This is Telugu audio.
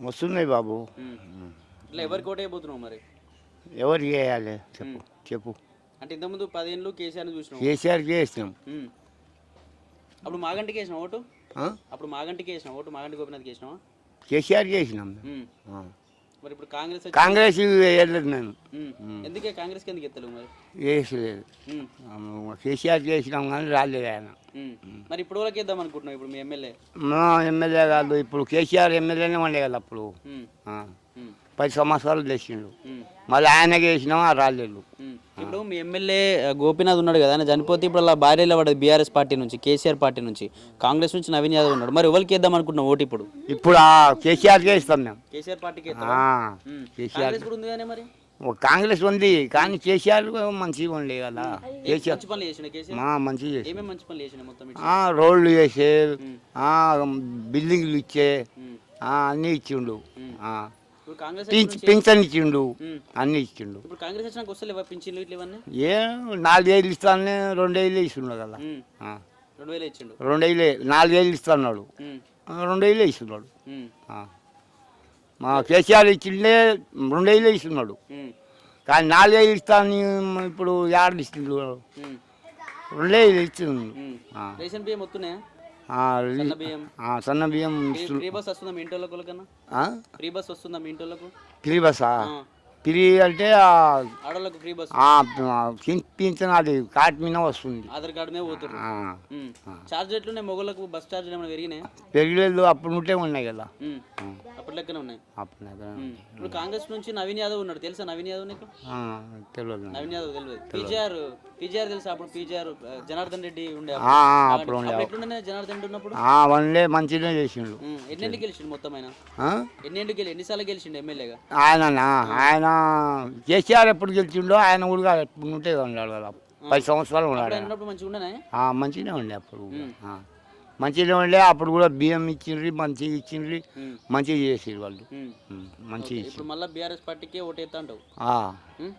వస్తున్నాయి బాబు. ఇట్లా ఎవరికి ఓటైపోతున్నావు మరి? ఎవరికి వేయాలి? చెప్పు చెప్పు. అంటే ఇంతకుముందు పదేళ్ళు కేసీఆర్ని చూసినావు. కేసీఆర్కి వేసినాం ఉమ్. అప్పుడు మాగంటికి వేసినావు ఓటు? అప్పుడు మాగంటికి వేసినావు? ఓటు మాగంటి గోపినాథ్కి వేసినావా? కేసీఆర్కి వేసినాం ఉమ్. ఆ. మరి ఇప్పుడు కాంగ్రెస్ కాంగ్రెస్ వేయలేదు నేను. ఎందుకే కాంగ్రెస్కి ఎందుకు ఎత్తలేవు మరి? వేసలేదు కేసీఆర్కి వేసినాం కానీ రాలేదు ఆయన. మరి ఇప్పుడు వాళ్ళకి వేద్దాం అనుకుంటున్నావు ఇప్పుడు మీ ఎమ్మెల్యే? మా ఎమ్మెల్యే కాదు ఇప్పుడు కేసీఆర్ ఎమ్మెల్యేనే ఉండే కదా అప్పుడు. పది సంవత్సరాలు ఉమ్. మళ్ళీ ఆయనకి వేసినాం రాలేదు. ఇప్పుడు మీ ఎమ్మెల్యే గోపీనాథ్ ఉన్నాడు కదా ఆయన చనిపోతే ఇప్పుడు అలా భార్య పడ్డది బీఆర్ఎస్ పార్టీ నుంచి కేసీఆర్ పార్టీ నుంచి. కాంగ్రెస్ నుంచి నవీన్ యాదవ్ ఉన్నాడు. మరి ఎవరికి వేద్దాం అనుకుంటున్నావు ఓటు ఇప్పుడు? ఇప్పుడు ఆ కేసీఆర్కే ఇస్తాం మేము. కేసీఆర్ పార్టీకి. కేసీఆర్ కాంగ్రెస్ ఉంది కానీ మరి? ఓ కాంగ్రెస్ ఉంది కానీ కేసీఆర్ మంచిగా ఉండే కదా. కేసీఆర్ మంచి కేసీఆర్? మంచిగా మంచి రోడ్లు చేసే బిల్డింగ్లు ఇచ్చే అన్నీ ఇచ్చిండు. పింఛన్ ఇచ్చిండు. అన్నీ ఇచ్చిండు ఇప్పుడు కాంగ్రెస్ వచ్చినాక వస్తలేవా పింఛన్లు ఇట్లా ఇవన్నీ ఏ నాలుగేళ్ళు ఇస్తానే రెండేళ్ళు ఇస్తున్నాడు కదా. రెండు వేలు ఇచ్చిండు రెండేళ్ళే నాలుగేళ్ళు ఇస్తున్నాడు రెండేళ్ళే ఇస్తున్నాడు. మా కేసీఆర్ ఇచ్చిండే రెండేళ్ళే ఇస్తున్నాడు. కానీ నాలుగేళ్ళు ఇస్తాను ఇప్పుడు ఏడు ఇస్తుండు ఉమ్. రెండేళ్ళు. ఆ. రేషన్ బియ్యం వస్తున్నాయా సన్న బియ్యం ఫ్రీ- బస్ వస్తుందా మీ కన్నా ఆ? ఫ్రీ బస్ వస్తుందా మీ ఇంటోళ్ళకు ఫ్రీ బస్సా. ఫ్రీ అంటే ఆ, ఆడోళ్ళకు ఫ్రీ బస్ పింఛన్ అది కార్డ్ మీద వస్తుంది. ఆధార్ కార్డు మీద మొగలకు బస్ ఛార్జ్ ఏమైనా పెరిగినాయా? పెరిగలేదు అప్పుడు ఉంటే ఉన్నాయి కదా. లెక్కనే ఉన్నాయి. అప్పుడు. ఇప్పుడు కాంగ్రెస్ నుంచి నవీన్ యాదవ్ ఉన్నాడు. తెలుసా నవీన్ యాదవ్ నీకు? తెలియదు. నవీన్ యాదవ్ తెలియదు పీజీఆర్ పీజీఆర్ తెలుసా అప్పుడు? పీజీఆర్ జనార్దన్ రెడ్డి ఉండే అప్పుడు. ఎట్లుండే జనార్దన్ రెడ్డి ఉన్నప్పుడు? వన్లే మంచిగా చేసిండు. ఎన్నింటికి గెలిచిండు మొత్తం ఆయన? ఆ? ఎన్నింటికి గెలి ఎన్నిసార్లు గెలిచిండు ఎమ్మెల్యేగా? ఆయననా? ఆయన కేసీఆర్ ఎప్పుడు గెలిచిండో ఆయన కూడా ఎప్పుడు ఉంటే ఉన్నాడు కదా. పది సంవత్సరాలు ఉన్నాడు మంచిగా మంచిగానే ఉండే అప్పుడు. మంచిగానే ఉండే అప్పుడు కూడా బియ్యం ఇచ్చిండ్రి మంచిగా ఇచ్చిండ్రి. మంచిగా చేసిరు వాళ్ళు. మంచిగా ఇప్పుడు మళ్ళీ బీఆర్ఎస్ పార్టీకే ఓటేస్తా అంటావు?